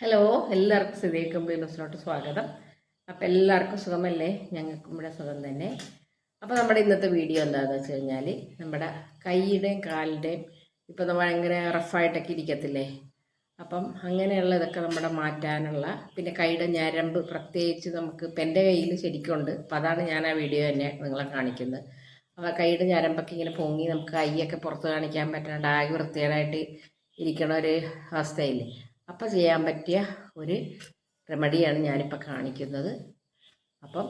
Hello എല്ലാവർക്കും സ്ഥിതി കമ്പ്യൂട്ടേഴ്സിലോട്ട് സ്വാഗതം. അപ്പോൾ എല്ലാവർക്കും സുഖമല്ലേ? ഞങ്ങൾക്കും ഇവിടെ സുഖം തന്നെ. അപ്പോൾ നമ്മുടെ ഇന്നത്തെ വീഡിയോ എന്താണെന്ന് വെച്ച് കഴിഞ്ഞാൽ നമ്മുടെ കൈയുടെയും കാലിന്റെയും ഇപ്പോൾ നമ്മൾ ഭയങ്കര റഫായിട്ടൊക്കെ ഇരിക്കത്തില്ലേ? അപ്പം അങ്ങനെയുള്ള ഇതൊക്കെ നമ്മുടെ മാറ്റാനുള്ള പിന്നെ കൈയുടെ ഞരമ്പ് പ്രത്യേകിച്ച് നമുക്ക് ഇപ്പം എന്റെ കയ്യിൽ ശരിക്കുണ്ട്. അപ്പോൾ അതാണ് ഞാൻ ആ വീഡിയോ തന്നെ നിങ്ങളെ കാണിക്കുന്നത്. അപ്പോൾ കൈയുടെ ഞരമ്പൊക്കെ ഇങ്ങനെ പൊങ്ങി നമുക്ക് കൈയൊക്കെ പുറത്ത് കാണിക്കാൻ പറ്റാണ്ട് ആകെ വൃത്തികേടായിട്ട് ഇരിക്കണ ഒരു അവസ്ഥയില്ലേ? അപ്പം ചെയ്യാൻ പറ്റിയ ഒരു റെമഡിയാണ് ഞാനിപ്പോൾ കാണിക്കുന്നത്. അപ്പം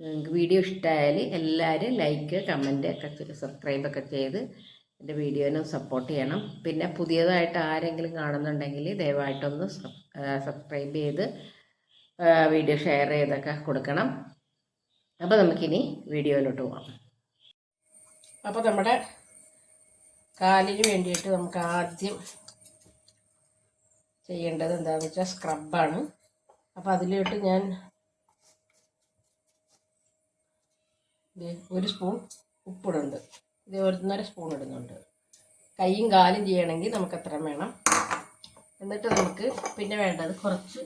നിങ്ങൾക്ക് വീഡിയോ ഇഷ്ടമായാൽ എല്ലാവരും ലൈക്ക് കമന്റ് ഒക്കെ സബ്സ്ക്രൈബ് ഒക്കെ ചെയ്ത് എന്റെ വീഡിയോനെ സപ്പോർട്ട് ചെയ്യണം. പിന്നെ പുതിയതായിട്ട് ആരെങ്കിലും കാണുന്നുണ്ടെങ്കിൽ ദയവായിട്ടൊന്ന് സബ്സ്ക്രൈബ് ചെയ്ത് വീഡിയോ ഷെയർ ചെയ്തൊക്കെ കൊടുക്കണം. അപ്പോൾ നമുക്കിനി വീഡിയോയിലോട്ട് പോകാം അപ്പോൾ നമ്മുടെ കാലിന് വേണ്ടിയിട്ട് നമുക്ക് ആദ്യം ചെയ്യേണ്ടത് എന്താണെന്ന് വെച്ചാൽ സ്ക്രബാണ് അപ്പോൾ അതിലോട്ട് ഞാൻ ഒരു സ്പൂൺ ഉപ്പിടുന്നുണ്ട്. ഇത് ഒന്നര സ്പൂൺ ഇടുന്നുണ്ട്. കൈയും കാലും ചെയ്യണമെങ്കിൽ നമുക്ക് അത്ര വേണം. എന്നിട്ട് നമുക്ക് പിന്നെ വേണ്ടത് കുറച്ച്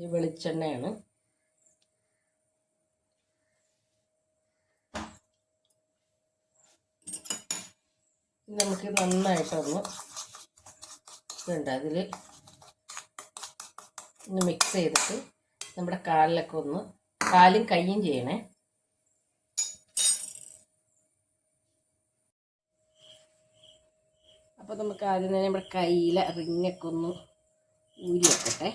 ഈ വെളിച്ചെണ്ണയാണ്. നമുക്ക് നന്നായിട്ടൊന്ന് ഇതുണ്ട്. അതിൽ ഒന്ന് മിക്സ് ചെയ്തിട്ട് നമ്മുടെ കാലിലൊക്കെ ഒന്ന് കാലും കൈയും ചെയ്യണേ. അപ്പോൾ നമുക്ക് ആദ്യം തന്നെ നമ്മുടെ കയ്യിലെ റിങ്ങൊക്കെ ഒന്ന് ഊരി വെക്കട്ടെ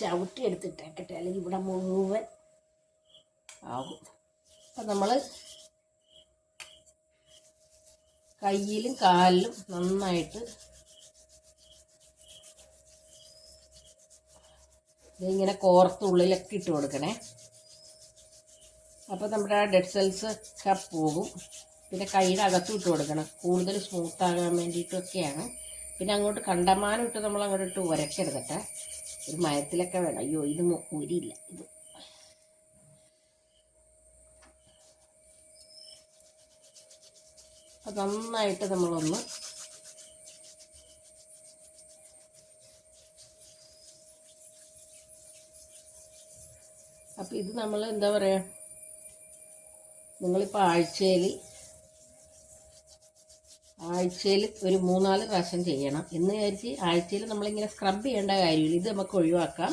ചവിട്ടി എടുത്തിട്ടേക്കട്ടെ അല്ലെങ്കിൽ ഇവിടെ മുഴുവൻ ആകും. അപ്പം നമ്മൾ കയ്യിലും കാലിലും നന്നായിട്ട് ഇതിങ്ങനെ കോർത്ത് ഉള്ളിലൊക്കെ ഇട്ട് കൊടുക്കണേ. അപ്പോൾ നമ്മുടെ ആ ഡെഡ് സെൽസ് ഒക്കെ പോകും. പിന്നെ കൈയുടെ അകത്തും ഇട്ട് കൊടുക്കണം. കൂടുതൽ സ്മൂത്ത് ആകാൻ വേണ്ടിയിട്ടൊക്കെയാണ്. പിന്നെ അങ്ങോട്ട് കണ്ടമാനം ഇട്ട് നമ്മൾ അങ്ങോട്ട് ഇട്ട് ഉരക്കെടുക്കട്ടെ ഒരു മയത്തിലൊക്കെ വേണം. അയ്യോ ഇത് മുരിയില്ല. ഇത്. അത് നന്നായിട്ട് നമ്മളൊന്ന് അപ്പം ഇത് നമ്മൾ എന്താ പറയുക നിങ്ങളിപ്പോൾ ആഴ്ചയിൽ ആഴ്ചയിൽ ഒരു മൂന്നാൽ പ്രാവശ്യം ചെയ്യണം. എന്ന് വിചാരിച്ച് ആഴ്ചയിൽ നമ്മളിങ്ങനെ സ്ക്രബ് ചെയ്യേണ്ട കാര്യമില്ല. ഇത് നമുക്ക് ഒഴിവാക്കാം.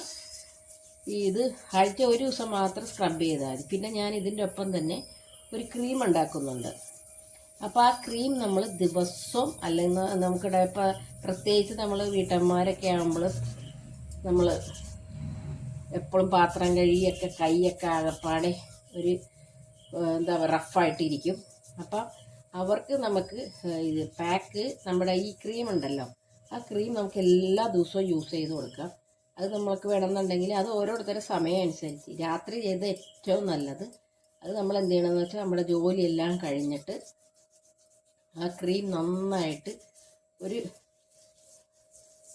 ഇത് ആഴ്ച ഒരു ദിവസം മാത്രം സ്ക്രബ് ചെയ്താൽ മതി. പിന്നെ ഞാൻ ഇതിന്റെ ഒപ്പം തന്നെ ഒരു ക്രീം ഉണ്ടാക്കുന്നുണ്ട്. അപ്പോൾ ആ ക്രീം നമ്മൾ ദിവസവും അല്ലെങ്കിൽ നമുക്കിടെ ഇപ്പോൾ പ്രത്യേകിച്ച് നമ്മൾ വീട്ടമ്മമാരൊക്കെ ആകുമ്പോൾ നമ്മൾ എപ്പോഴും പാത്രം കഴുകിയൊക്കെ കൈയൊക്കെ ആകപ്പാടെ ഒരു എന്താ പറയുക റഫായിട്ടിരിക്കും അപ്പം അവർക്ക് നമുക്ക് ഇത് പാക്ക് നമ്മുടെ ഈ ക്രീം ഉണ്ടല്ലോ. ആ ക്രീം നമുക്ക് എല്ലാ ദിവസവും യൂസ് ചെയ്ത് കൊടുക്കാം. അത് നമ്മൾക്ക് വേണമെന്നുണ്ടെങ്കിൽ അത് ഓരോരുത്തരുടെ സമയം അനുസരിച്ച്. രാത്രി ചെയ്ത് ഏറ്റവും നല്ലത് അത് നമ്മൾ എന്ത് ചെയ്യണമെന്ന് വെച്ചാൽ നമ്മുടെ ജോലിയെല്ലാം കഴിഞ്ഞിട്ട് ആ ക്രീം നന്നായിട്ട് ഒരു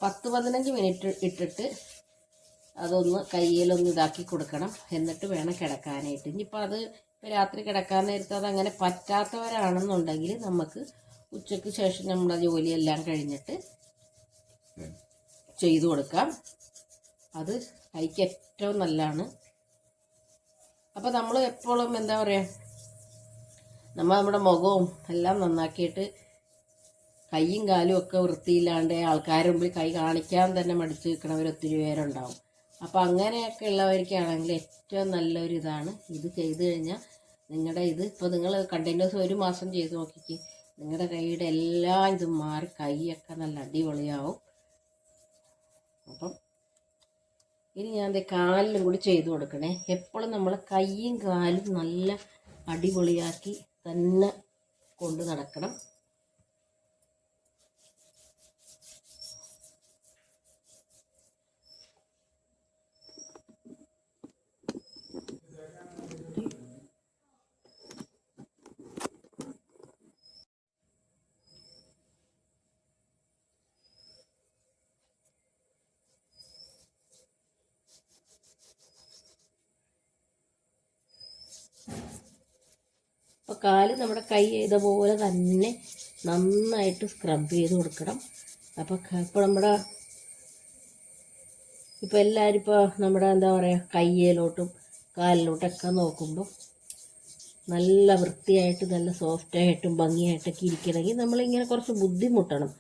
പത്ത് പതിനഞ്ച് മിനിറ്റ് ഇട്ടിട്ട് അതൊന്ന് കയ്യിലൊന്ന് ഇതാക്കി കൊടുക്കണം. എന്നിട്ട് വേണം കിടക്കാനായിട്ട്. ഇനിയിപ്പോൾ അത് ഇപ്പോൾ രാത്രി കിടക്കാൻ നേരത്ത് അതങ്ങനെ പറ്റാത്തവരാണെന്നുണ്ടെങ്കിൽ നമുക്ക് ഉച്ചയ്ക്ക് ശേഷം നമ്മുടെ ജോലിയെല്ലാം കഴിഞ്ഞിട്ട് ചെയ്തു കൊടുക്കാം. അത് കൈക്ക് ഏറ്റവും നല്ലതാണ്. അപ്പോൾ നമ്മൾ എപ്പോഴും എന്താ പറയുക നമ്മൾ നമ്മുടെ മുഖവും എല്ലാം നന്നാക്കിയിട്ട് കൈയും കാലും ഒക്കെ വൃത്തിയില്ലാണ്ട് ആൾക്കാരുടെ മുമ്പിൽ കൈ കാണിക്കാൻ തന്നെ മടിച്ച് നിൽക്കണവർ ഒത്തിരി പേരുണ്ടാവും. അപ്പോൾ അങ്ങനെയൊക്കെ ഉള്ളവർക്കാണെങ്കിൽ ഏറ്റവും നല്ലൊരു ഇതാണ്. ഇത് ചെയ്തു കഴിഞ്ഞാൽ നിങ്ങളുടെ ഇത് ഇപ്പോൾ നിങ്ങൾ കണ്ടിന്യൂസ് ഒരു മാസം ചെയ്ത് നോക്കിക്ക്. നിങ്ങളുടെ കൈയുടെ എല്ലാ ഇതും മാറി കൈയൊക്കെ നല്ല അടിപൊളിയാവും. അപ്പം ഇനി ഞാൻ കാലിലും കൂടി ചെയ്ത് കൊടുക്കണേ. എപ്പോഴും നമ്മൾ കൈയും കാലും നല്ല അടിപൊളിയാക്കി തന്നെ കൊണ്ട് നടക്കണം. കാൽ നമ്മുടെ കൈ ചെയ്ത പോലെ തന്നെ നന്നായിട്ട് സ്ക്രബ് ചെയ്ത് കൊടുക്കണം. അപ്പോൾ ഇപ്പോൾ നമ്മുടെ ഇപ്പോൾ എല്ലാവരും ഇപ്പോൾ നമ്മുടെ എന്താ പറയുക കയ്യിലോട്ടും കാലിലോട്ടൊക്കെ നോക്കുമ്പോൾ നല്ല വൃത്തിയായിട്ട് നല്ല സോഫ്റ്റായിട്ടും ഭംഗിയായിട്ടൊക്കെ ഇരിക്കണമെങ്കിൽ നമ്മളിങ്ങനെ കുറച്ച് ബുദ്ധിമുട്ടണം.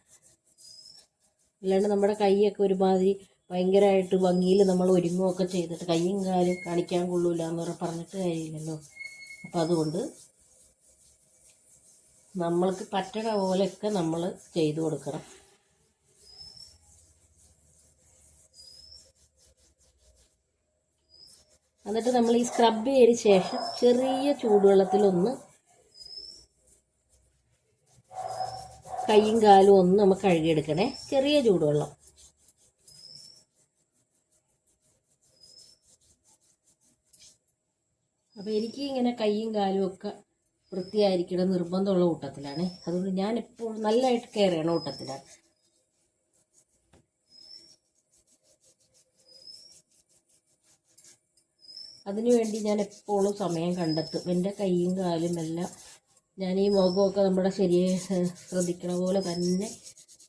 അല്ലാണ്ട് നമ്മുടെ കൈയൊക്കെ ഒരുമാതിരി ഭയങ്കരമായിട്ട് ഭംഗിയിൽ നമ്മൾ ഒരുങ്ങുകയൊക്കെ ചെയ്തിട്ട് കയ്യും കാലും കാണിക്കാൻ കൊള്ളൂല എന്ന് പറഞ്ഞ് പറഞ്ഞിട്ട് കാര്യമില്ലല്ലോ. അപ്പോൾ അതുകൊണ്ട് നമ്മൾക്ക് പറ്റണ പോലെയൊക്കെ നമ്മൾ ചെയ്തു കൊടുക്കണം. എന്നിട്ട് നമ്മൾ ഈ സ്ക്രബ് ചെയ്തതിന് ശേഷം ചെറിയ ചൂടുവെള്ളത്തിലൊന്ന് കൈയും കാലും ഒന്ന് നമുക്ക് കഴുകിയെടുക്കണേ. ചെറിയ ചൂടുവെള്ളം. അപ്പോൾ എനിക്ക് ഇങ്ങനെ കൈയും കാലും ഒക്കെ വൃത്തിയായിരിക്കണം നിർബന്ധമുള്ള കൂട്ടത്തിലാണ്. അതുകൊണ്ട് ഞാൻ എപ്പോഴും നല്ലതായിട്ട് കെയർ ചെയ്യണ കൂട്ടത്തിലാണ്. അതിനുവേണ്ടി ഞാൻ എപ്പോഴും സമയം കണ്ടെത്തും. എന്റെ കൈയും കാലും എല്ലാം ഞാൻ ഈ മുഖമൊക്കെ നമ്മുടെ ശരിയെ ശ്രദ്ധിക്കണ പോലെ തന്നെ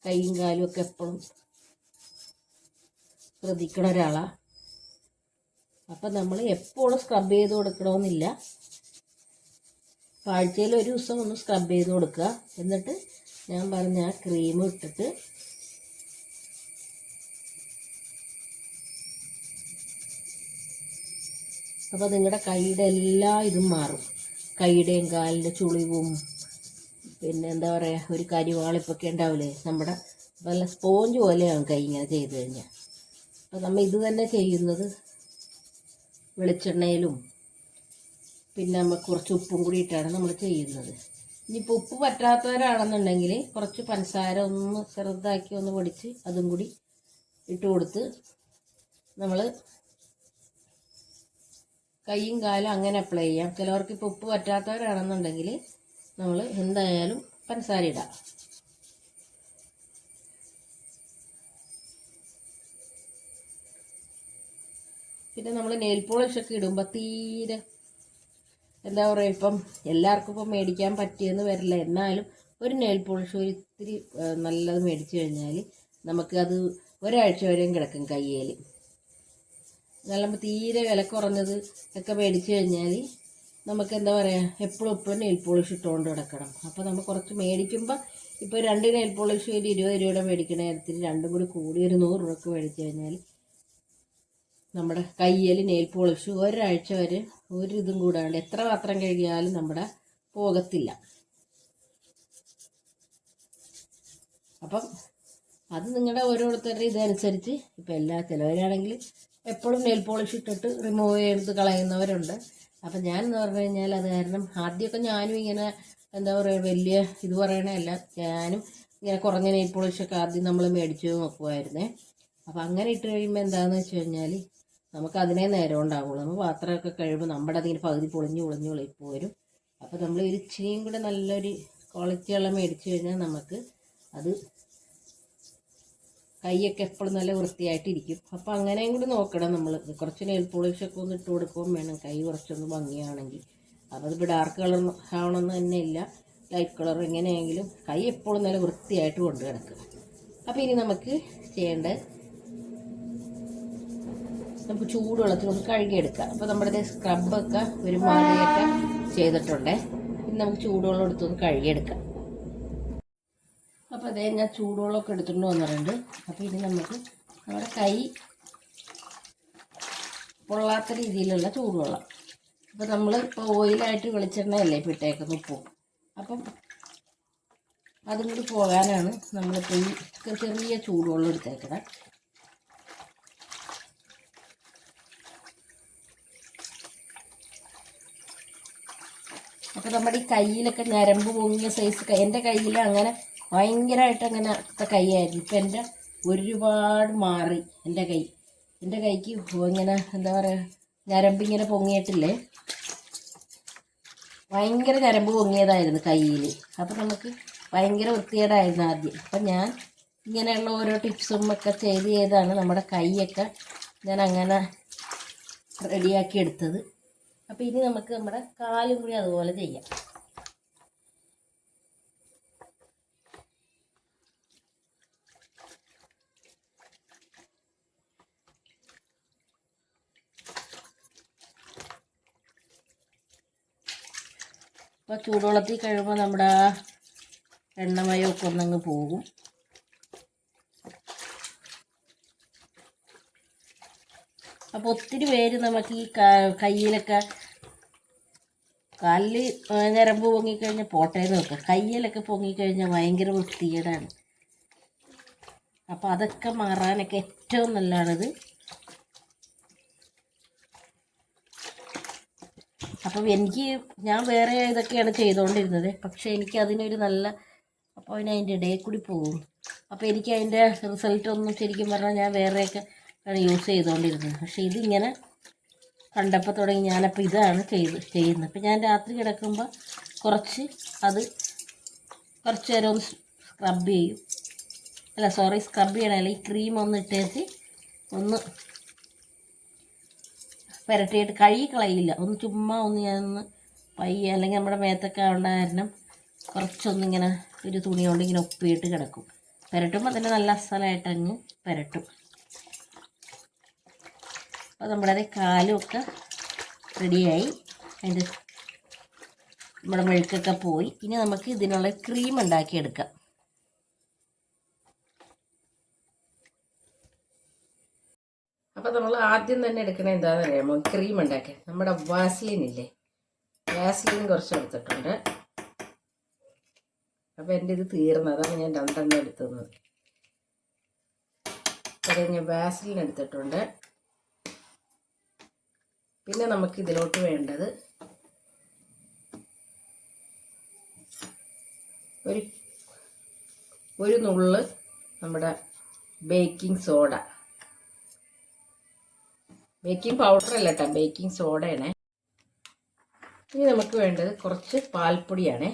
കൈയും കാലും ഒക്കെ എപ്പോഴും ശ്രദ്ധിക്കണ ഒരാളാണ് അപ്പം നമ്മൾ എപ്പോഴും സ്ക്രബ് ചെയ്ത് കൊടുക്കണമെന്നില്ല. ആഴ്ചയിൽ ഒരു ദിവസം ഒന്ന് സ്ക്രബ് ചെയ്ത് കൊടുക്കുക. എന്നിട്ട് ഞാൻ പറഞ്ഞ ആ ക്രീം ഇട്ടിട്ട് അപ്പോൾ നിങ്ങളുടെ കൈയുടെ എല്ലാ ഇതും മാറും. കൈയുടെയും കാലിന്റെ ചുളിവും പിന്നെ എന്താ പറയുക ഒരു കരിവാളിപ്പൊക്കെ ഉണ്ടാവില്ലേ? നമ്മുടെ നല്ല സ്പോഞ്ച് പോലെയാണ് കൈ ഇങ്ങനെ ചെയ്ത് കഴിഞ്ഞാൽ അപ്പോൾ നമ്മൾ ഇത് തന്നെ ചെയ്യുന്നത് വെളിച്ചെണ്ണയിലും പിന്നെ നമ്മൾ കുറച്ച് ഉപ്പും കൂടി ഇട്ടാണ് നമ്മൾ ചെയ്യുന്നത്. ഇനിയിപ്പോൾ ഉപ്പ് പറ്റാത്തവരാണെന്നുണ്ടെങ്കിൽ കുറച്ച് പഞ്ചസാര ഒന്ന് ചെറുതാക്കി ഒന്ന് പൊടിച്ച് അതും കൂടി ഇട്ട് കൊടുത്ത് നമ്മൾ കൈയും കാലും അങ്ങനെ അപ്ലൈ ചെയ്യാം. ചിലവർക്ക് ഇപ്പോൾ ഉപ്പ് പറ്റാത്തവരാണെന്നുണ്ടെങ്കിൽ നമ്മൾ എന്തായാലും പഞ്ചസാര ഇടാം. പിന്നെ നമ്മൾ നെയിൽ പോളിഷൊക്കെ ഇടുമ്പോൾ തീരെ എന്താ പറയുക ഇപ്പം എല്ലാവർക്കും ഇപ്പം മേടിക്കാൻ പറ്റിയെന്ന് വരില്ല. എന്നാലും ഒരു നെയിൽ പോളിഷ് ഒരു ഇത്തിരി നല്ലത് മേടിച്ചു കഴിഞ്ഞാൽ നമുക്കത് ഒരാഴ്ച വരെയും കിടക്കും കയ്യിൽ നല്ല തീരെ വില കുറഞ്ഞത് ഒക്കെ മേടിച്ചു കഴിഞ്ഞാൽ നമുക്ക് എന്താ പറയുക എപ്പോഴും എപ്പോഴും നെയിൽ പോളിഷ് ഇട്ടുകൊണ്ട് കിടക്കണം. അപ്പോൾ നമ്മൾ കുറച്ച് മേടിക്കുമ്പോൾ ഇപ്പോൾ രണ്ട് നെയിൽ പോളിഷ് ഒരു ഇരുപത് രൂപയുടെ മേടിക്കണ നേരത്തിൽ രണ്ടും കൂടി കൂടി ഒരു നൂറ് രൂപക്ക് മേടിച്ചു കഴിഞ്ഞാൽ നമ്മുടെ കയ്യിൽ നെയിൽ പോളിഷ് ഒരാഴ്ച വരെ ഒരു കൂടാണ്ട് എത്ര പാത്രം കഴുകിയാലും നമ്മുടെ പോകത്തില്ല. അപ്പം അത് നിങ്ങളുടെ ഓരോരുത്തരുടെ ഇതനുസരിച്ച് ഇപ്പം എല്ലാ ചിലവരാണെങ്കിൽ എപ്പോഴും നെയിൽ പോളിഷ് ഇട്ടിട്ട് റിമൂവ് ചെയ്ത് കളയുന്നവരുണ്ട്. അപ്പം ഞാൻ എന്ന് പറഞ്ഞു കഴിഞ്ഞാൽ അത് കാരണം ആദ്യമൊക്കെ ഞാനും ഇങ്ങനെ എന്താ പറയുക വലിയ ഇത് പറയണല്ല ഞാനും ഇങ്ങനെ കുറഞ്ഞ നെയിൽ പോളിഷൊക്കെ ആദ്യം നമ്മൾ മേടിച്ച് നോക്കുമായിരുന്നേ അപ്പം അങ്ങനെ ഇട്ട് കഴിയുമ്പോൾ എന്താണെന്ന് വെച്ച് കഴിഞ്ഞാൽ നമുക്ക് അതിനേ നേരം ഉണ്ടാവുള്ളൂ. നമ്മൾ പാത്രമൊക്കെ കഴിയുമ്പോൾ നമ്മുടെ അതിങ്ങനെ പകുതി പൊളിഞ്ഞ് പൊളിഞ്ഞ് പൊളിപ്പോൾ വരും. അപ്പോൾ നമ്മൾ ഒരു കൂടെ നല്ലൊരു ക്വാളിറ്റിയുള്ള മേടിച്ച് കഴിഞ്ഞാൽ നമുക്ക് അത് കൈയൊക്കെ എപ്പോഴും നല്ല വൃത്തിയായിട്ടിരിക്കും. അപ്പോൾ അങ്ങനെയും കൂടി നോക്കണം നമ്മൾ കുറച്ച് നെയിൽ പോളിഷൊക്കെ ഒന്ന് ഇട്ട് കൊടുക്കുകയും വേണം. കൈ കുറച്ചൊന്ന് ഭംഗിയാണെങ്കിൽ. അപ്പോൾ അതിപ്പോൾ ഡാർക്ക് കളർ ആവണമെന്ന് തന്നെ ഇല്ല. ലൈറ്റ് കളർ എങ്ങനെയെങ്കിലും കൈ എപ്പോഴും നല്ല വൃത്തിയായിട്ട് കൊണ്ടു കിടക്കുക അപ്പോൾ ഇനി നമുക്ക് ചെയ്യേണ്ടത് നമുക്ക് ചൂടുവെള്ളത്തിൽ ഒന്ന് കഴുകിയെടുക്കാം. അപ്പോൾ നമ്മുടെ സ്ക്രബൊക്കെ ഒരു മാതിരിയൊക്കെ ചെയ്തിട്ടുണ്ട്. ഇനി നമുക്ക് ചൂടുവെള്ളം എടുത്തൊന്ന് കഴുകിയെടുക്കാം. അപ്പോൾ അതേ ഞാൻ ചൂടുവെള്ളമൊക്കെ എടുത്തുകൊണ്ട് വന്നിട്ടുണ്ട് അപ്പോൾ ഇനി നമുക്ക് നമ്മുടെ കൈ പൊള്ളാത്ത രീതിയിലുള്ള ചൂടുവെള്ളം. അപ്പോൾ നമ്മൾ ഇപ്പോൾ ഓയിലായിട്ട് വെളിച്ചെണ്ണയല്ലേ ഇപ്പോൾ ഇട്ടേക്കുന്ന ഉപ്പും. അപ്പം അതും കൂടി പോകാനാണ് നമ്മളിപ്പോൾ ഈ ചെറിയ ചൂടുവെള്ളം എടുത്തേക്കുന്നത് അപ്പോൾ നമ്മുടെ ഈ കയ്യിലൊക്കെ ഞരമ്പ് പൊങ്ങിയ സൈസ് എന്റെ കയ്യിൽ അങ്ങനെ ഭയങ്കരമായിട്ട് അങ്ങനെ കൈയായിരുന്നു. ഇപ്പം എന്റെ ഒരുപാട് മാറി എന്റെ കൈ. എന്റെ കൈക്ക് ഇങ്ങനെ എന്താ പറയുക ഞരമ്പ് ഇങ്ങനെ പൊങ്ങിയിട്ടില്ലേ? ഭയങ്കര ഞരമ്പ് പൊങ്ങിയതായിരുന്നു കയ്യിൽ അപ്പം നമുക്ക് ഭയങ്കര വൃത്തികേടായിരുന്നു ആദ്യം. അപ്പം ഞാൻ ഇങ്ങനെയുള്ള ഓരോ ടിപ്സും ഒക്കെ ചെയ്ത് ചെയ്താണ് നമ്മുടെ കൈയൊക്കെ ഞാൻ അങ്ങനെ റെഡിയാക്കി എടുത്തത്. അപ്പോൾ ഇനി നമുക്ക് നമ്മുടെ കാലും കൂടി അതുപോലെ ചെയ്യാം. അപ്പോൾ ചൂടുവെള്ളത്തിൽ കഴിയുമ്പോൾ നമ്മുടെ എണ്ണമയമൊക്കെ ഒന്നങ്ങ് പോകും. അപ്പോൾ ഒത്തിരി പേര് നമുക്ക് ഈ കയ്യിലൊക്കെ കാലിൽ ഞരമ്പ് പൊങ്ങിക്കഴിഞ്ഞാൽ പോട്ടേന്ന് വെക്കാം. കയ്യിലൊക്കെ പൊങ്ങിക്കഴിഞ്ഞാൽ ഭയങ്കര വൃത്തികേടാണ്. അപ്പോൾ അതൊക്കെ മാറാനൊക്കെ ഏറ്റവും നല്ലതാണിത്. അപ്പം എനിക്ക് ഞാൻ വേറെ ഇതൊക്കെയാണ് ചെയ്തുകൊണ്ടിരുന്നത് പക്ഷേ എനിക്ക് അതിനൊരു നല്ല അപ്പോൾ അതിന് അതിന്റെ ഇടയിൽ കൂടി പോകും അപ്പോൾ എനിക്ക് അതിന്റെ റിസൾട്ട് ഒന്നും ശരിക്കും പറഞ്ഞാൽ ഞാൻ വേറെയൊക്കെ ആണ് യൂസ് ചെയ്തുകൊണ്ടിരുന്നത് പക്ഷേ ഇതിങ്ങനെ കണ്ടപ്പോൾ തുടങ്ങി ഞാനപ്പോൾ ഇതാണ് ചെയ്ത് ചെയ്യുന്നത്. അപ്പം ഞാൻ രാത്രി കിടക്കുമ്പോൾ കുറച്ച് അത് കുറച്ച് നേരം ഒന്ന് സ്ക്രബ് ചെയ്യും. അല്ല സോറി സ്ക്രബ് ചെയ്യണമല്ല ഈ ക്രീം ഒന്ന് ഇട്ടേച്ച് ഒന്ന് പുരട്ടിയിട്ട് കഴുകി കളയില്ല. ഒന്ന് ചുമ്മാ ഒന്ന് ഞാനൊന്ന് പയ്യ അല്ലെങ്കിൽ നമ്മുടെ മേത്തൊക്കെ ആവേണ്ട കാരണം കുറച്ചൊന്നിങ്ങനെ ഒരു തുണി കൊണ്ട് ഇങ്ങനെ ഒപ്പിയിട്ട് കിടക്കും. പുരട്ടുമ്പോൾ തന്നെ നല്ല അസലായിട്ട് അങ്ങ് പുരട്ടും. അപ്പോൾ നമ്മുടെ കാലുമൊക്കെ കാലും റെഡിയായി അതിന്റെ നമ്മുടെ മെഴുക്കൊക്കെ പോയി. ഇനി നമുക്ക് ഇതിനുള്ള ക്രീം ഉണ്ടാക്കിയെടുക്കാം. അപ്പോൾ നമ്മൾ ആദ്യം തന്നെ എടുക്കണത് എന്താണെന്ന് അറിയാമോ? ക്രീം ഉണ്ടാക്കാൻ. നമ്മുടെ വാസ്ലിൻ ഇല്ലേ? വാസ്ലിൻ കുറച്ച് എടുത്തിട്ടുണ്ട്. അപ്പോൾ എന്റെ ഇത് തീർന്നു. അതാണ് ഞാൻ രണ്ടെണ്ണം എടുത്തത്. ഞാൻ വാസ്ലിൻ എടുത്തിട്ടുണ്ട്. പിന്നെ നമുക്ക് ഇതിലോട്ട് വേണ്ടത് ഒരു ഒരു നുള്ള് നമ്മുടെ ബേക്കിംഗ് സോഡ. ബേക്കിംഗ് പൗഡർ അല്ല കേട്ടോ ബേക്കിംഗ് സോഡയാണ്. ഇനി നമുക്ക് വേണ്ടത് കുറച്ച് പാൽപ്പൊടിയാണേ.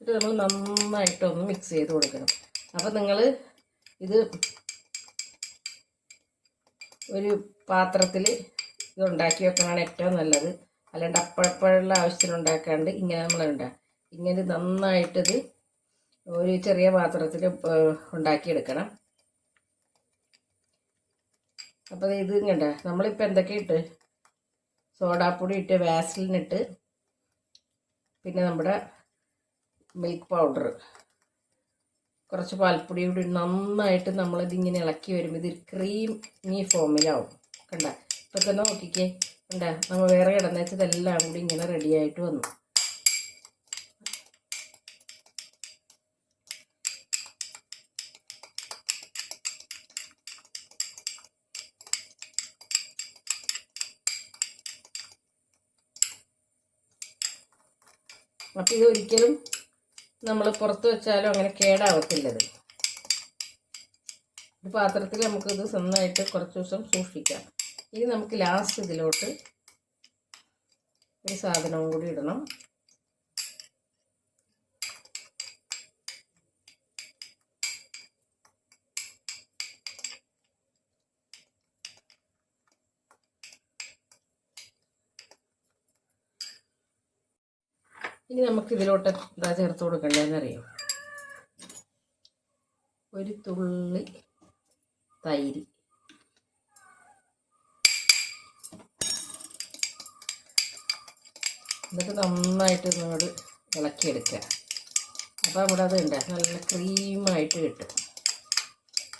ഇത് നമ്മൾ നന്നായിട്ടൊന്ന് മിക്സ് ചെയ്ത് കൊടുക്കണം. അപ്പം നിങ്ങൾ ഇത് ഒരു പാത്രത്തിൽ ഇത് ഉണ്ടാക്കി വെക്കണതാണ് ഏറ്റവും നല്ലത്. അല്ലാണ്ട് അപ്പോഴപ്പോഴുള്ള ആവശ്യത്തിന് ഉണ്ടാക്കാണ്ട് ഇങ്ങനെ നമ്മൾ ഉണ്ടാക്കുക ഇങ്ങനെ നന്നായിട്ടിത് ഒരു ചെറിയ പാത്രത്തിൽ ഉണ്ടാക്കിയെടുക്കണം. അപ്പോൾ ഇത് ഇങ്ങണ്ട നമ്മളിപ്പോൾ എന്തൊക്കെ ഇട്ട്? സോഡാപ്പൊടി ഇട്ട് വാസലിനിട്ട് പിന്നെ നമ്മുടെ മിൽക്ക് പൗഡർ. കുറച്ച് പാൽപ്പൊടി കൂടി നന്നായിട്ട് നമ്മളിതിങ്ങനെ ഇളക്കി വരുമ്പോൾ ഇത് ക്രീമി ഫോമിലാവും കണ്ട? ഇപ്പം തന്നെ നോക്കിക്കേ. കണ്ട? നമ്മൾ വേറെ കിടന്നു വെച്ചതെല്ലാം കൂടി ഇങ്ങനെ റെഡിയായിട്ട് വന്നു. അപ്പം ഇത് ഒരിക്കലും നമ്മൾ പുറത്ത് വെച്ചാലും അങ്ങനെ കേടാവത്തില്ലത്. ഒരു പാത്രത്തിൽ നമുക്കിത് നന്നായിട്ട് കുറച്ച് ദിവസം സൂക്ഷിക്കാം. ഇനി നമുക്ക് ലാസ്റ്റ് ഇതിലോട്ട് ഒരു സാധനവും കൂടി ഇടണം. ഇനി നമുക്ക് ഇതിലോട്ട് എന്താ ചേർത്ത് കൊടുക്കേണ്ടതെന്ന് അറിയാം? ഒരു തുള്ളി തൈര്. എന്നിട്ട് നന്നായിട്ട് ഇങ്ങോട്ട് ഇളക്കിയെടുക്കുക. അപ്പോൾ നമ്മുടെ അത് ഉണ്ട്. നല്ല ക്രീമായിട്ട് കിട്ടും.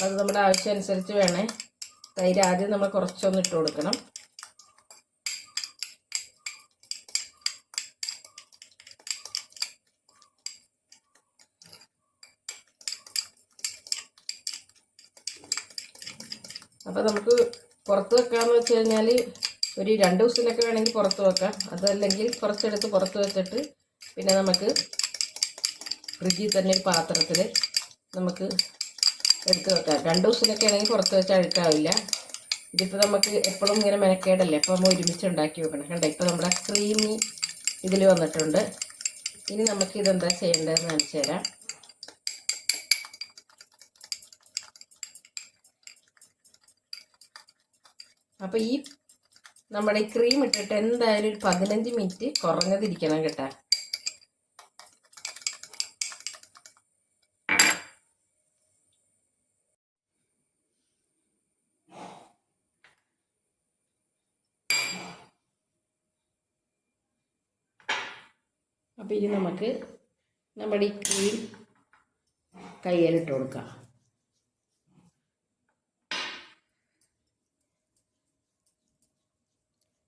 അത് നമ്മുടെ ആവശ്യം അനുസരിച്ച് വേണേ. തൈര് ആദ്യം നമ്മൾ കുറച്ചൊന്ന് ഇട്ട് കൊടുക്കണം അപ്പോൾ നമുക്ക് പുറത്ത് വെക്കാമെന്ന് വെച്ച് കഴിഞ്ഞാൽ ഒരു രണ്ട് ദിവസത്തിനൊക്കെ വേണമെങ്കിൽ പുറത്ത് വെക്കാം. അതല്ലെങ്കിൽ കുറച്ചെടുത്ത് പുറത്ത് വെച്ചിട്ട് പിന്നെ നമുക്ക് ഫ്രിഡ്ജിൽ തന്നെ ഒരു പാത്രത്തിൽ നമുക്ക് എടുത്ത് വെക്കാം. രണ്ട് ദിവസത്തിനൊക്കെ ആണെങ്കിൽ പുറത്ത് വെച്ചാൽ അഴുക്കാവില്ല ഇതിപ്പോൾ നമുക്ക് എപ്പോഴും ഇങ്ങനെ മെനക്കേടല്ലേ? അപ്പോൾ നമ്മൾ ഒരുമിച്ച് ഉണ്ടാക്കി വെക്കണം. കണ്ട? ഇപ്പോൾ നമ്മുടെ ക്രീമി ഇതിൽ വന്നിട്ടുണ്ട്. ഇനി നമുക്ക് ഇതെന്താ ചെയ്യേണ്ടതെന്ന് കാണിച്ചു തരാം. അപ്പോൾ ഈ നമ്മുടെ ഈ ക്രീം ഇട്ടിട്ട് എന്തായാലും ഒരു പതിനഞ്ച് മിനിറ്റ് കുറഞ്ഞതിരിക്കണം കേട്ടോ. അപ്പോൾ ഇനി നമുക്ക് നമ്മുടെ ഈ ക്രീം കയ്യിലിട്ട് കൊടുക്കാം.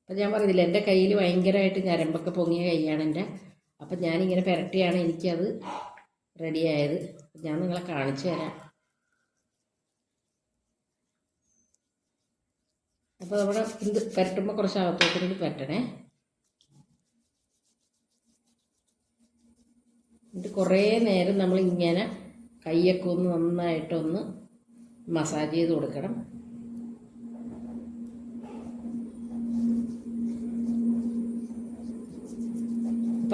അപ്പം ഞാൻ പറഞ്ഞില്ല എന്റെ കയ്യിൽ ഭയങ്കരമായിട്ട് ഞരമ്പൊക്കെ പൊങ്ങിയ കൈയാണ് എന്റെ. അപ്പം ഞാനിങ്ങനെ പുരട്ടിയാണ് എനിക്കത് റെഡിയായത്. ഞാൻ നിങ്ങളെ കാണിച്ചു തരാം. അപ്പോൾ നമ്മുടെ ഇത് പുരട്ടുമ്പോൾ കുറച്ച് അകത്തോട്ട് പുരട്ടണേ. എന്നിട്ട് കുറേ നേരം നമ്മൾ ഇങ്ങനെ കൈയൊക്കെ ഒന്ന് നന്നായിട്ടൊന്ന് മസാജ് ചെയ്ത് കൊടുക്കണം.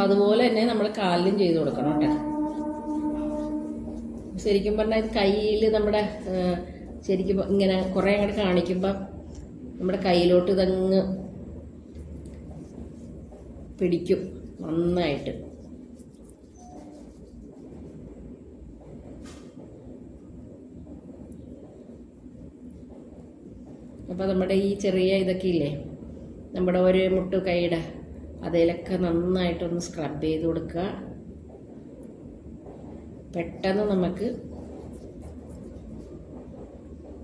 അപ്പം അതുപോലെ തന്നെ നമ്മൾ കാലിലും ചെയ്ത് കൊടുക്കണം കേട്ടോ. ശരിക്കും പറഞ്ഞാൽ കയ്യിൽ നമ്മുടെ ശരിക്കും ഇങ്ങനെ കുറേ അങ്ങോട്ട് കാണിക്കുമ്പം നമ്മുടെ കയ്യിലോട്ട് ഇതങ്ങ് പിടിക്കും നന്നായിട്ട്. അപ്പോൾ നമ്മുടെ ഈ ചെറിയ ഇതൊക്കെ ഇല്ലേ നമ്മുടെ ഒരു മുട്ടു കൈയുടെ അതിലൊക്കെ നന്നായിട്ടൊന്ന് സ്ക്രബ് ചെയ്ത് കൊടുക്കുക. പെട്ടെന്ന് നമുക്ക്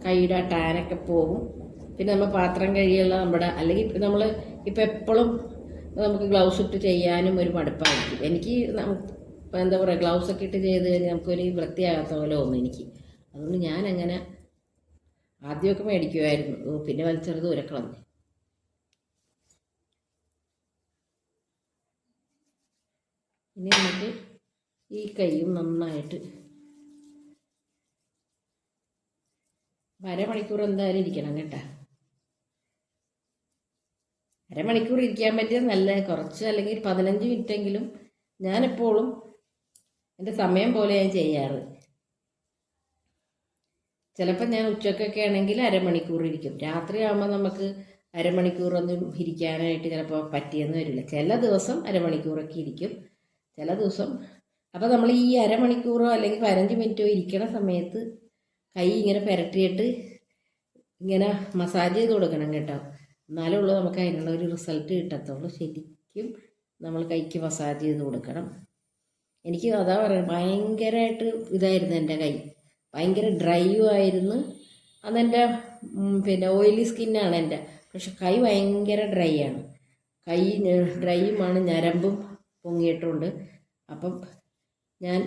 കൈയുടെ ടാനൊക്കെ പോകും. പിന്നെ നമ്മൾ പാത്രം കഴിയുള്ള നമ്മുടെ അല്ലെങ്കിൽ നമ്മൾ ഇപ്പം എപ്പോഴും നമുക്ക് ഗ്ലൗസ് ഇട്ട് ചെയ്യാനും ഒരു മടുപ്പായിരിക്കും. എനിക്ക് എന്താ പറയുക ഗ്ലൗസ് ഒക്കെ ഇട്ട് ചെയ്ത് കഴിഞ്ഞാൽ നമുക്കൊരു വൃത്തിയാകാത്ത പോലെ തോന്നും എനിക്ക്. അതുകൊണ്ട് ഞാൻ അങ്ങനെ ആദ്യമൊക്കെ മേടിക്കുമായിരുന്നു പിന്നെ വലിച്ചെറുത് ഉരക്കളഞ്ഞു. ഇനി നമുക്ക് ഈ കൈയും നന്നായിട്ട് അരമണിക്കൂർ എന്തായാലും ഇരിക്കണം കേട്ടോ. അരമണിക്കൂർ ഇരിക്കാൻ പറ്റിയത് നല്ല കുറച്ച് അല്ലെങ്കിൽ പതിനഞ്ച് മിനിറ്റെങ്കിലും ഞാനെപ്പോഴും എന്റെ സമയം പോലെ ഞാൻ ചെയ്യാറ്. ചിലപ്പോൾ ഞാൻ ഉച്ചക്കൊക്കെ ആണെങ്കിൽ അരമണിക്കൂർ ഇരിക്കും. രാത്രി ആകുമ്പോൾ നമുക്ക് അരമണിക്കൂറൊന്നും ഇരിക്കാനായിട്ട് ചിലപ്പോൾ പറ്റിയെന്ന് വരില്ല. ചില ദിവസം അരമണിക്കൂറൊക്കെ ഇരിക്കും. ചില ദിവസം. അപ്പോൾ നമ്മൾ ഈ അരമണിക്കൂറോ അല്ലെങ്കിൽ പതിനഞ്ച് മിനിറ്റോ ഇരിക്കണ സമയത്ത് കൈ ഇങ്ങനെ പുരട്ടിയിട്ട് ഇങ്ങനെ മസാജ് ചെയ്ത് കൊടുക്കണം കേട്ടോ. എന്നാലേ ഉള്ളൂ നമുക്ക് അതിനുള്ള ഒരു റിസൾട്ട് കിട്ടത്തുള്ളൂ. ശരിക്കും നമ്മൾ കൈക്ക് മസാജ് ചെയ്ത് കൊടുക്കണം. എനിക്ക് അതാ പറയുന്നത് ഭയങ്കരമായിട്ട് ഇതായിരുന്നു എന്റെ കൈ. ഭയങ്കര ഡ്രൈയും ആയിരുന്നു. അതെന്റെ പിന്നെ ഓയിലി സ്കിന്നാണ് എന്റെ. പക്ഷെ കൈ ഭയങ്കര ഡ്രൈ ആണ്. കൈ ഡ്രൈയുമാണ് ഞരമ്പും പൊങ്ങിയിട്ടുണ്ട്. അപ്പം ഞാൻ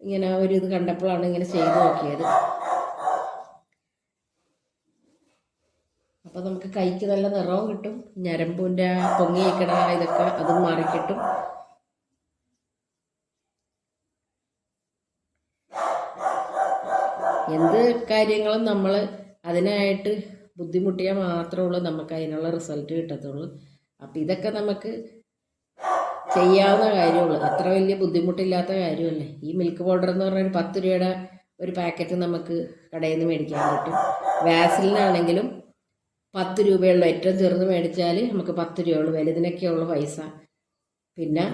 ഇങ്ങനെ ഒരു ഇത് കണ്ടപ്പോഴാണ് ഇങ്ങനെ ചെയ്തു നോക്കിയത്. അപ്പോൾ നമുക്ക് കൈക്ക് നല്ല നിറവും കിട്ടും. ഞരമ്പിന്റെ പൊങ്ങി വയ്ക്കണ ഇതൊക്കെ അതും മാറിക്കിട്ടും. എന്ത് കാര്യങ്ങളും നമ്മൾ അതിനായിട്ട് ബുദ്ധിമുട്ടിയാൽ മാത്രമേ ഉള്ളൂ നമുക്ക് അതിനുള്ള റിസൾട്ട് കിട്ടത്തുള്ളൂ. അപ്പം ഇതൊക്കെ നമുക്ക് ചെയ്യാവുന്ന കാര്യമുള്ളൂ. അത്ര വലിയ ബുദ്ധിമുട്ടില്ലാത്ത കാര്യമല്ലേ? ഈ മിൽക്ക് പൗഡർ എന്ന് പറഞ്ഞാൽ ഒരു പത്ത് രൂപയുടെ ഒരു പാക്കറ്റ് നമുക്ക് കടയിൽ നിന്ന് മേടിക്കാൻ പറ്റും. വാസലിനാണെങ്കിലും പത്ത് രൂപയുള്ള. ഏറ്റവും ചെറുത് മേടിച്ചാൽ നമുക്ക് പത്ത് രൂപയുള്ളൂ. വലുതിനൊക്കെയുള്ള പൈസ. പിന്നെ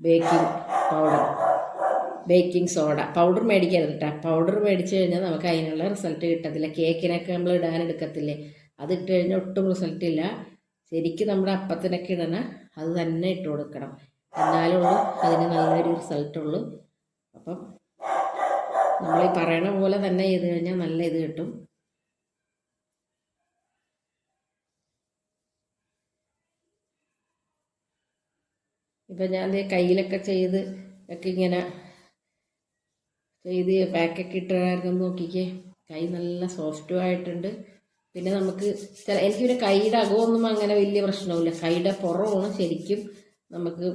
baking powder baking soda powder മേടിക്കരുത് കേട്ടോ പൗഡർ മേടിച്ച് കഴിഞ്ഞാൽ നമുക്ക് അതിനുള്ള റിസൾട്ട് കിട്ടത്തില്ല. കേക്കിനൊക്കെ നമ്മൾ ഇടാൻ അത് ഇട്ട് കഴിഞ്ഞാൽ ഒട്ടും റിസൾട്ട് ഇല്ല. ശരിക്കും നമ്മുടെ അപ്പത്തിനൊക്കെ ഇടണ അത് തന്നെ ഇട്ട് കൊടുക്കണം. എന്നാലേ ഉള്ളൂ അതിന് നല്ലൊരു റിസൾട്ട് ഉള്ളൂ. അപ്പം നമ്മൾ ഈ പറയണ പോലെ തന്നെ ചെയ്ത് കഴിഞ്ഞാൽ നല്ല ഇത് കിട്ടും. ഇപ്പം ഞാൻ കയ്യിലൊക്കെ ചെയ്ത് ഒക്കെ ഇങ്ങനെ ചെയ്ത് പാക്കൊക്കെ ഇട്ടായിരുന്നു നോക്കിക്കേ. കൈ നല്ല സോഫ്റ്റും ആയിട്ടുണ്ട്. പിന്നെ നമുക്ക് ചില എനിക്ക് പിന്നെ കൈയുടെ അകമൊന്നും അങ്ങനെ വലിയ പ്രശ്നമില്ല. കൈയുടെ പുറമാണ് ശരിക്കും നമുക്ക്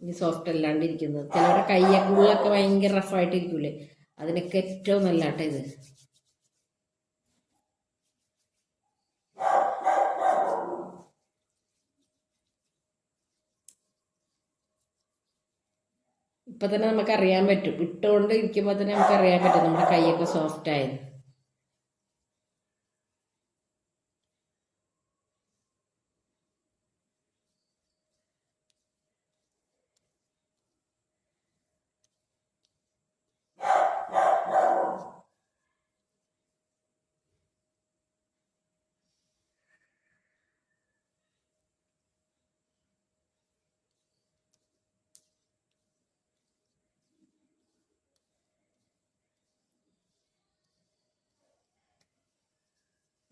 ഈ സോഫ്റ്റ് അല്ലാണ്ടിരിക്കുന്നത്. ചിലവരുടെ കൈയൊക്കെ ഉള്ളൊക്കെ ഭയങ്കര റഫായിട്ടിരിക്കൂലേ അതിനൊക്കെ ഏറ്റവും നല്ല ഇത്. ഇപ്പൊ തന്നെ നമുക്ക് അറിയാൻ പറ്റും. ഇട്ടുകൊണ്ട് ഇരിക്കുമ്പോൾ തന്നെ നമുക്ക് അറിയാൻ പറ്റും നമ്മുടെ കൈയൊക്കെ സോഫ്റ്റ് ആയത്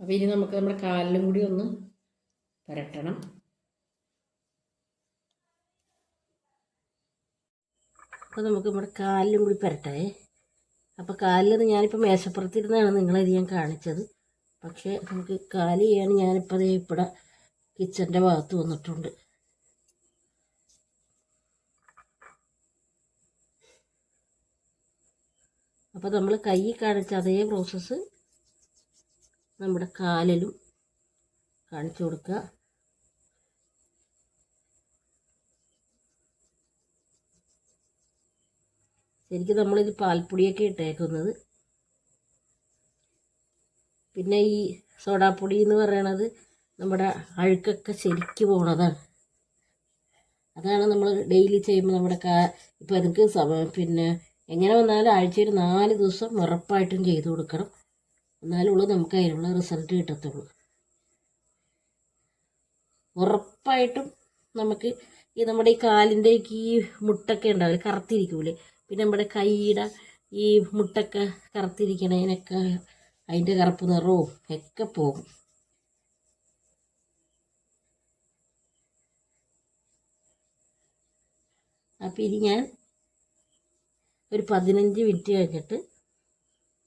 അപ്പോൾ ഇനി നമുക്ക് നമ്മുടെ കാലിലും കൂടി ഒന്ന് പരട്ടണം. അപ്പോൾ നമുക്ക് നമ്മുടെ കാലിലും കൂടി പരട്ടേ അപ്പോൾ കാലിൽ ഞാനിപ്പോൾ മേശപ്പുറത്തിരുന്നാണ് നിങ്ങളത് ഞാൻ കാണിച്ചത്. പക്ഷേ നമുക്ക് കാൽ ചെയ്യാൻ ഞാനിപ്പോൾ അതേ ഇവിടെ കിച്ചന്റെ ഭാഗത്ത് വന്നിട്ടുണ്ട്. അപ്പോൾ നമ്മൾ കൈ കാണിച്ച അതേ പ്രോസസ്സ് നമ്മുടെ കാലിലും കാണിച്ചു കൊടുക്കുക. ശരിക്കും നമ്മളിത് പാൽപ്പൊടിയൊക്കെ ഇട്ടേക്കുന്നത്. പിന്നെ ഈ സോഡാപ്പൊടി എന്ന് പറയണത് നമ്മുടെ അഴുക്കൊക്കെ ശരിക്ക് പോണതാണ്. അതാണ് നമ്മൾ ഡെയിലി ചെയ്യുമ്പോൾ നമ്മുടെ കാ ഇപ്പം എനിക്ക് സമയം പിന്നെ എങ്ങനെ വന്നാലും ആഴ്ചയിൽ നാല് ദിവസം ഉറപ്പായിട്ടും ചെയ്തു കൊടുക്കണം. എന്നാലുള്ളൂ നമുക്ക് അതിനുള്ള റിസൾട്ട് കിട്ടത്തുള്ളൂ. ഉറപ്പായിട്ടും നമുക്ക് ഈ നമ്മുടെ ഈ കാലിന്റെ ഈ മുട്ടൊക്കെ ഉണ്ടാവില്ല കറുത്തിരിക്കൂലേ? പിന്നെ നമ്മുടെ കൈയുടെ ഈ മുട്ടൊക്കെ കറുത്തിരിക്കണതിനൊക്കെ അതിന്റെ കറുപ്പ് നിറവും ഒക്കെ പോകും. അപ്പം ഇനി ഞാൻ ഒരു പതിനഞ്ച് മിനിറ്റ് കഴിഞ്ഞിട്ട്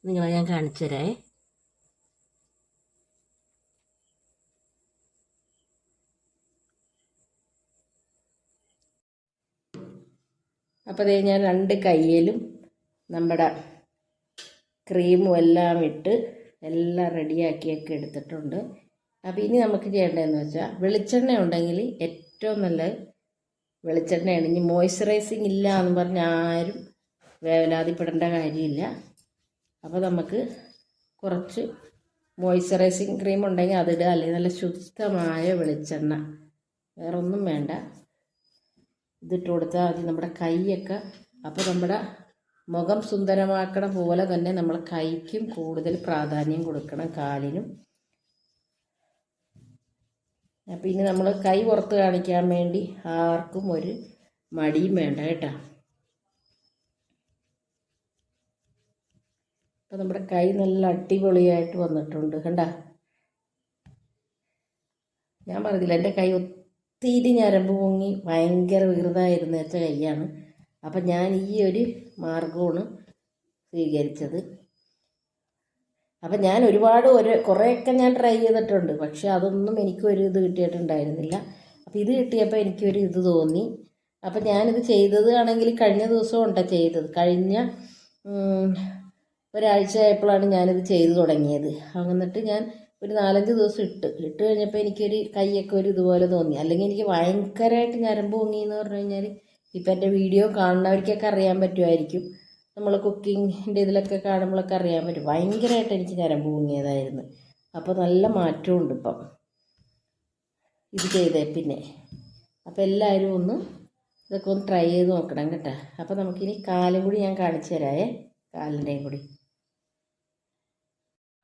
നിങ്ങളെ ഞാൻ കാണിച്ചു തരാമേ അപ്പോൾ അതേ ഞാൻ രണ്ട് കയ്യിലും നമ്മുടെ ക്രീമും എല്ലാം ഇട്ട് എല്ലാം റെഡിയാക്കിയൊക്കെ എടുത്തിട്ടുണ്ട്. അപ്പോൾ ഇനി നമുക്ക് ചെയ്യേണ്ടതെന്ന് വെച്ചാൽ വെളിച്ചെണ്ണ ഉണ്ടെങ്കിൽ ഏറ്റവും നല്ല വെളിച്ചെണ്ണയാണ്. ഇനി മോയ്സ്ചറൈസിങ് ഇല്ല എന്ന് പറഞ്ഞ് ആരും വേവലാതിപ്പെടേണ്ട കാര്യമില്ല. അപ്പോൾ നമുക്ക് കുറച്ച് മോയ്സ്ചറൈസിങ് ക്രീം ഉണ്ടെങ്കിൽ അതിടുക. അല്ലെങ്കിൽ നല്ല ശുദ്ധമായ വെളിച്ചെണ്ണ. വേറൊന്നും വേണ്ട. ഇതിട്ട് കൊടുത്താൽ മതി. നമ്മുടെ കൈയൊക്കെ അപ്പോൾ നമ്മുടെ മുഖം സുന്ദരമാക്കണ പോലെ തന്നെ നമ്മൾ കൈക്കും കൂടുതൽ പ്രാധാന്യം കൊടുക്കണം കാലിനും. അപ്പം ഇനി നമ്മൾ കൈ പുറത്ത് കാണിക്കാൻ വേണ്ടി ആർക്കും ഒരു മടിയും വേണ്ട കേട്ടോ. അപ്പം നമ്മുടെ കൈ നല്ല അടിപൊളിയായിട്ട് വന്നിട്ടുണ്ട് കണ്ട? ഞാൻ പറഞ്ഞില്ല എന്റെ കൈ ഒത്തിരി ഞരമ്പ് പൊങ്ങി ഭയങ്കര വികൃതമായിരുന്നു വെച്ച കൈയാണ്. അപ്പം ഞാൻ ഈ ഒരു മാർഗമാണ് സ്വീകരിച്ചത്. അപ്പം ഞാൻ ഒരുപാട് ഒരു കുറേയൊക്കെ ഞാൻ ട്രൈ ചെയ്തിട്ടുണ്ട്. പക്ഷേ അതൊന്നും എനിക്കൊരു ഇത് കിട്ടിയിട്ടുണ്ടായിരുന്നില്ല. അപ്പോൾ ഇത് കിട്ടിയപ്പോൾ എനിക്കൊരു ഇത് തോന്നി. അപ്പം ഞാനിത് ചെയ്തത് ആണെങ്കിൽ കഴിഞ്ഞ ദിവസം ഉണ്ടോ ചെയ്തത്. കഴിഞ്ഞ ഒരാഴ്ച ആയപ്പോഴാണ് ഞാനിത് ചെയ്തു തുടങ്ങിയത്. എന്നിട്ട് ഞാൻ ഒരു നാലഞ്ച് ദിവസം ഇട്ട്. ഇട്ട് കഴിഞ്ഞപ്പോൾ എനിക്കൊരു കൈയൊക്കെ ഒരു ഇതുപോലെ തോന്നി. അല്ലെങ്കിൽ എനിക്ക് ഭയങ്കരമായിട്ട് ഞരമ്പ് പൊങ്ങി എന്ന് പറഞ്ഞു കഴിഞ്ഞാൽ ഇപ്പം എന്റെ വീഡിയോ കാണുന്നവർക്കൊക്കെ അറിയാൻ പറ്റുമായിരിക്കും. നമ്മൾ കുക്കിങ്ങിന്റെ ഇതിലൊക്കെ കാണുമ്പോഴൊക്കെ അറിയാൻ പറ്റും. ഭയങ്കരമായിട്ട് എനിക്ക് ഞരമ്പ് പൊങ്ങിയതായിരുന്നു. അപ്പോൾ നല്ല മാറ്റമുണ്ട് ഇപ്പം. ഇത് ചെയ്തേ പിന്നെ. അപ്പോൾ എല്ലാവരും ഒന്ന് ഇതൊക്കെ ഒന്ന് ട്രൈ ചെയ്ത് നോക്കണം കേട്ടോ. അപ്പോൾ നമുക്കിനി കാലും കൂടി ഞാൻ കാണിച്ചു തരാമേ കാലിന്റെയും കൂടി.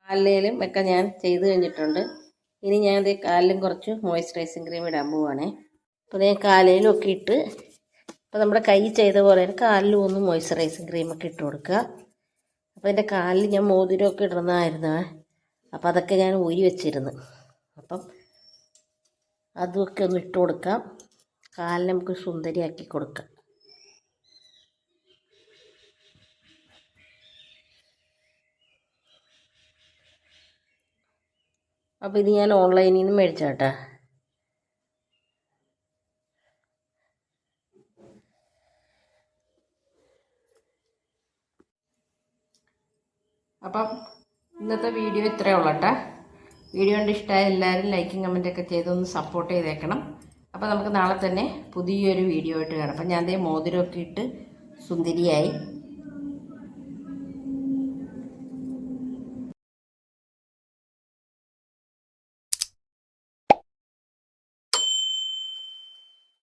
കാലിലും ഒക്കെ ഞാൻ ചെയ്ത് കഴിഞ്ഞിട്ടുണ്ട്. ഇനി ഞാൻ ഇത് കാലിലും കുറച്ച് മോയ്സ്ചറൈസിങ് ക്രീം ഇടാൻ പോവുകയാണേ അപ്പോൾ ഞാൻ കാലിലും ഒക്കെ ഇട്ട് അപ്പോൾ നമ്മുടെ കൈ ചെയ്ത പോലെ തന്നെ കാലിലും ഒന്ന് മോയ്സ്ചറൈസിങ് ക്രീമൊക്കെ ഇട്ട് കൊടുക്കുക. അപ്പോൾ എന്റെ കാലിൽ ഞാൻ മോതിരമൊക്കെ ഇടുന്നതായിരുന്നു. അപ്പോൾ അതൊക്കെ ഞാൻ ഊരി വെച്ചിരുന്നു. അപ്പം അതുമൊക്കെ ഒന്ന് ഇട്ട് കൊടുക്കാം. കാലിന് നമുക്ക് സുന്ദരിയാക്കി കൊടുക്കാം. അപ്പോൾ ഇത് ഞാൻ ഓൺലൈനിൽ നിന്ന് മേടിച്ചാട്ടാ അപ്പം ഇന്നത്തെ വീഡിയോ ഇത്രയേ ഉള്ളട്ടെ വീഡിയോ കണ്ട് ഇഷ്ടമായ എല്ലാവരും ലൈക്കും കമന്റൊക്കെ ചെയ്തൊന്ന് സപ്പോർട്ട് ചെയ്തേക്കണം. അപ്പോൾ നമുക്ക് നാളെ തന്നെ പുതിയൊരു വീഡിയോ ആയിട്ട് കാണാം. അപ്പം ഞാൻ ദേ മോതിരമൊക്കെ ഇട്ട് സുന്ദരിയായി.